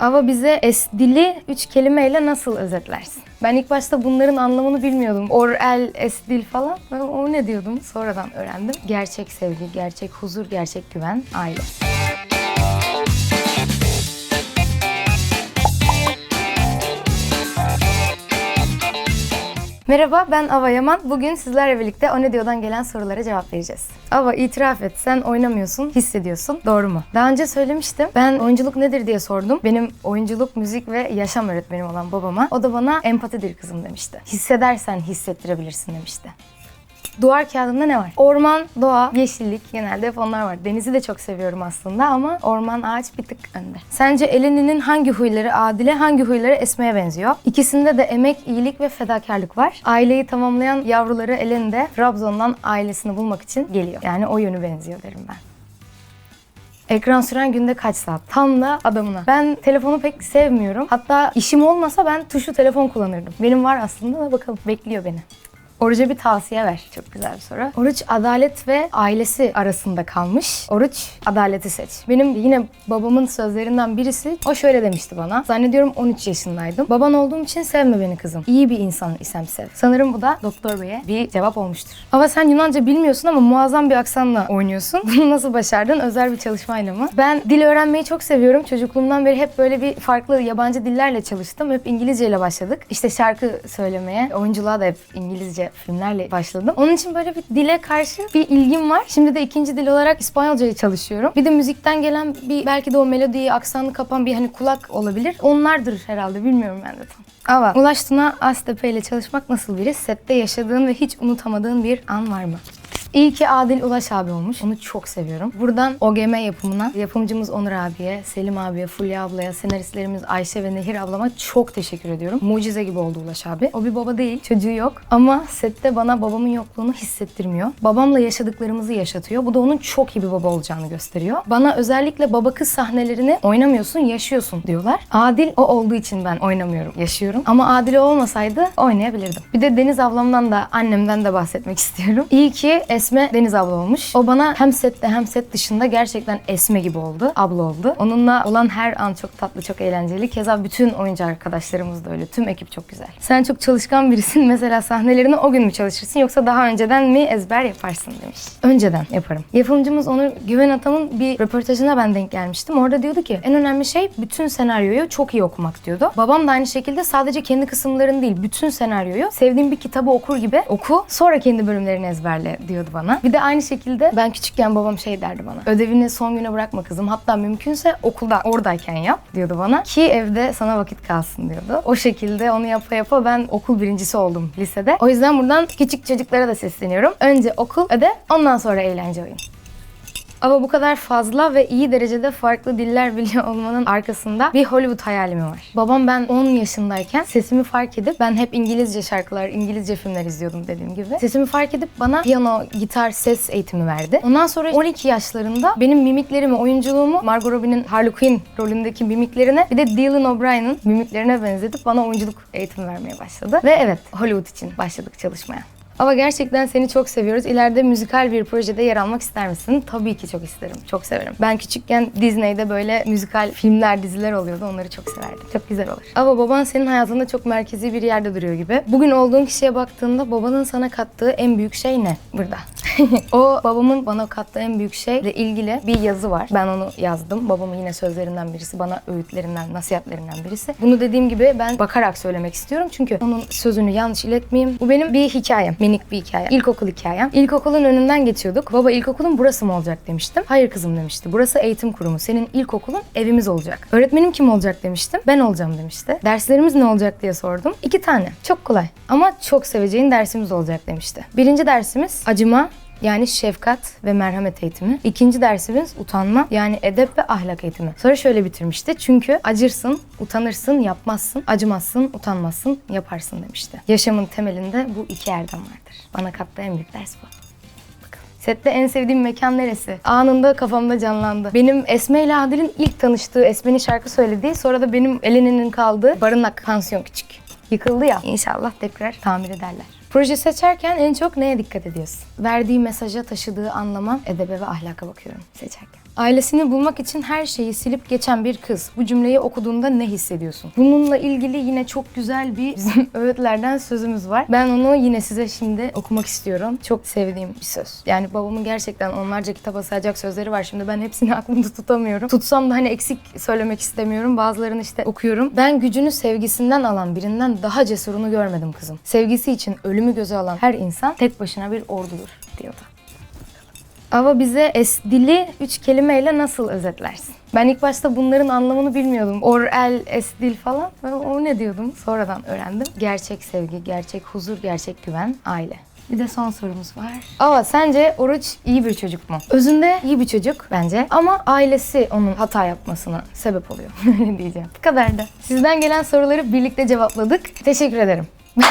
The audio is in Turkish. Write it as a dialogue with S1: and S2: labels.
S1: Ava bize es dili üç kelimeyle nasıl özetlersin? Ben ilk başta bunların anlamını bilmiyordum. Or, el, es, dil falan. Ben o ne diyordum? Sonradan öğrendim. Gerçek sevgi, gerçek huzur, gerçek güven, aile. Merhaba ben Ava Yaman. Bugün sizlerle birlikte O Ne Diyor'dan gelen sorulara cevap vereceğiz. Ava itiraf et sen oynamıyorsun, hissediyorsun. Doğru mu? Daha önce söylemiştim. Ben oyunculuk nedir diye sordum. Benim oyunculuk, müzik ve yaşam öğretmenim olan babama. O da bana empatidir kızım demişti. Hissedersen hissettirebilirsin demişti. Duvar kağıdında ne var? Orman, doğa, yeşillik genelde hep onlar var. Denizi de çok seviyorum aslında ama orman, ağaç bir tık önde. Sence Eleni'nin hangi huyları Adile, hangi huyları Esme'ye benziyor? İkisinde de emek, iyilik ve fedakarlık var. Aileyi tamamlayan yavruları Eleni de Trabzon'dan ailesini bulmak için geliyor. Yani o yönü benziyor derim ben. Ekran süren günde kaç saat? Tam da adamına. Ben telefonu pek sevmiyorum. Hatta işim olmasa ben tuşlu telefon kullanırdım. Benim var aslında da bakalım bekliyor beni. Oruç'a bir tavsiye ver. Çok güzel bir soru. Oruç adalet ve ailesi arasında kalmış. Oruç adaleti seç. Benim yine babamın sözlerinden birisi o şöyle demişti bana. Zannediyorum 13 yaşındaydım. Baban olduğum için sevme beni kızım. İyi bir insan isem sev. Sanırım bu da doktor beye bir cevap olmuştur. Ama sen Yunanca bilmiyorsun ama muazzam bir aksanla oynuyorsun. Bunu nasıl başardın? Özel bir çalışmayla mı? Ben dil öğrenmeyi çok seviyorum. Çocukluğumdan beri hep böyle bir farklı yabancı dillerle çalıştım. Hep İngilizce ile başladık. İşte şarkı söylemeye, oyunculuğa da hep İngilizce filmlerle başladım. Onun için böyle bir dile karşı bir ilgim var. Şimdi de ikinci dil olarak İspanyolcayı çalışıyorum. Bir de müzikten gelen bir belki de o melodiyi, aksanı kapan bir hani kulak olabilir. Onlardır herhalde bilmiyorum ben de tam. Ama Ulaş Tuna Aztepe ile çalışmak nasıl biri? Sette yaşadığın ve hiç unutamadığın bir an var mı? İyi ki Adil Ulaş abi olmuş. Onu çok seviyorum. Buradan OGM yapımına, yapımcımız Onur abiye, Selim abiye, Fulya ablaya, senaristlerimiz Ayşe ve Nehir ablama çok teşekkür ediyorum. Mucize gibi oldu Ulaş abi. O bir baba değil, çocuğu yok. Ama sette bana babamın yokluğunu hissettirmiyor. Babamla yaşadıklarımızı yaşatıyor. Bu da onun çok iyi bir baba olacağını gösteriyor. Bana özellikle baba kız sahnelerini oynamıyorsun, yaşıyorsun diyorlar. Adil o olduğu için ben oynamıyorum, yaşıyorum. Ama Adil olmasaydı oynayabilirdim. Bir de Deniz ablamdan da annemden de bahsetmek istiyorum. İyi ki Esme Deniz abla olmuş. O bana hem sette hem set dışında gerçekten Esme gibi oldu. Abla oldu. Onunla olan her an çok tatlı, çok eğlenceli. Keza bütün oyuncu arkadaşlarımız da öyle. Tüm ekip çok güzel. Sen çok çalışkan birisin. Mesela sahnelerini o gün mü çalışırsın yoksa daha önceden mi ezber yaparsın demiş. Önceden yaparım. Yapımcımız Onur Güven Atam'ın bir röportajına ben denk gelmiştim. Orada diyordu ki en önemli şey bütün senaryoyu çok iyi okumak diyordu. Babam da aynı şekilde sadece kendi kısımlarını değil bütün senaryoyu sevdiğim bir kitabı okur gibi oku sonra kendi bölümlerini ezberle diyordu bana. Bir de aynı şekilde ben küçükken babam şey derdi bana. Ödevini son güne bırakma kızım. Hatta mümkünse okulda oradayken yap diyordu bana. Ki evde sana vakit kalsın diyordu. O şekilde onu yapa yapa ben okul birincisi oldum lisede. O yüzden buradan küçük çocuklara da sesleniyorum. Önce okul, ödev, ondan sonra eğlence oyun. Ama bu kadar fazla ve iyi derecede farklı diller biliyor olmanın arkasında bir Hollywood hayalimi var. Babam ben 10 yaşındayken sesimi fark edip ben hep İngilizce şarkılar, İngilizce filmler izliyordum dediğim gibi. Sesimi fark edip bana piyano, gitar, ses eğitimi verdi. Ondan sonra 12 yaşlarında benim mimiklerimi, oyunculuğumu Margot Robbie'nin Harley Quinn rolündeki mimiklerine bir de Dylan O'Brien'in mimiklerine benzetip bana oyunculuk eğitimi vermeye başladı. Ve evet Hollywood için başladık çalışmaya. Ama gerçekten seni çok seviyoruz. İleride müzikal bir projede yer almak ister misin? Tabii ki çok isterim. Çok severim. Ben küçükken Disney'de böyle müzikal filmler, diziler oluyordu. Onları çok severdim. Çok güzel olur. Ama baban senin hayatında çok merkezi bir yerde duruyor gibi. Bugün olduğun kişiye baktığında babanın sana kattığı en büyük şey ne? Burada. o babamın bana kattığı en büyük şeyle ilgili bir yazı var. Ben onu yazdım. Babamın yine sözlerinden birisi, bana öğütlerinden, nasihatlerinden birisi. Bunu dediğim gibi ben bakarak söylemek istiyorum. Çünkü onun sözünü yanlış iletmeyeyim. Bu benim bir hikayem. Minik bir hikaye. İlkokul hikayem. İlkokulun önünden geçiyorduk. Baba ilkokulun burası mı olacak demiştim. Hayır kızım demişti. Burası eğitim kurumu. Senin ilkokulun evimiz olacak. Öğretmenim kim olacak demiştim. Ben olacağım demişti. Derslerimiz ne olacak diye sordum. İki tane. Çok kolay. Ama çok seveceğin dersimiz olacak demişti. Birinci dersimiz acıma, yani şefkat ve merhamet eğitimi. İkinci dersimiz utanma yani edep ve ahlak eğitimi. Sonra şöyle bitirmişti. Çünkü acırsın, utanırsın, yapmazsın, acımazsın, utanmazsın, yaparsın demişti. Yaşamın temelinde bu iki erdem vardır. Bana kattığı en büyük ders bu. Sette en sevdiğim mekan neresi? Anında kafamda canlandı. Benim Esme ile Adil'in ilk tanıştığı, Esme'nin şarkı söylediği, sonra da benim Eleni'nin kaldığı barınak, pansiyon küçük. Yıkıldı ya. İnşallah tekrar tamir ederler. Proje seçerken en çok neye dikkat ediyorsun? Verdiği mesaja taşıdığı anlama, edebe ve ahlaka bakıyorum seçerken. Ailesini bulmak için her şeyi silip geçen bir kız. Bu cümleyi okuduğunda ne hissediyorsun? Bununla ilgili yine çok güzel bir bizim öğütlerden sözümüz var. Ben onu yine size şimdi okumak istiyorum. Çok sevdiğim bir söz. Yani babamın gerçekten onlarca kitaba sayacak sözleri var. Şimdi ben hepsini aklımda tutamıyorum. Tutsam da hani eksik söylemek istemiyorum. Bazılarını işte okuyorum. Ben gücünü sevgisinden alan birinden daha cesurunu görmedim kızım. Sevgisi için ölümü göze alan her insan tek başına bir ordudur diyordu. Ava bize esdili üç kelimeyle nasıl özetlersin? Ben ilk başta bunların anlamını bilmiyordum. Or, el, esdil falan. Ben O ne diyordum? Sonradan öğrendim. Gerçek sevgi, gerçek huzur, gerçek güven, aile. Bir de son sorumuz var. Ava sence Oruç iyi bir çocuk mu? Özünde iyi bir çocuk bence ama ailesi onun hata yapmasına sebep oluyor. Öyle diyeceğim. Bu kadar da. Sizden gelen soruları birlikte cevapladık. Teşekkür ederim.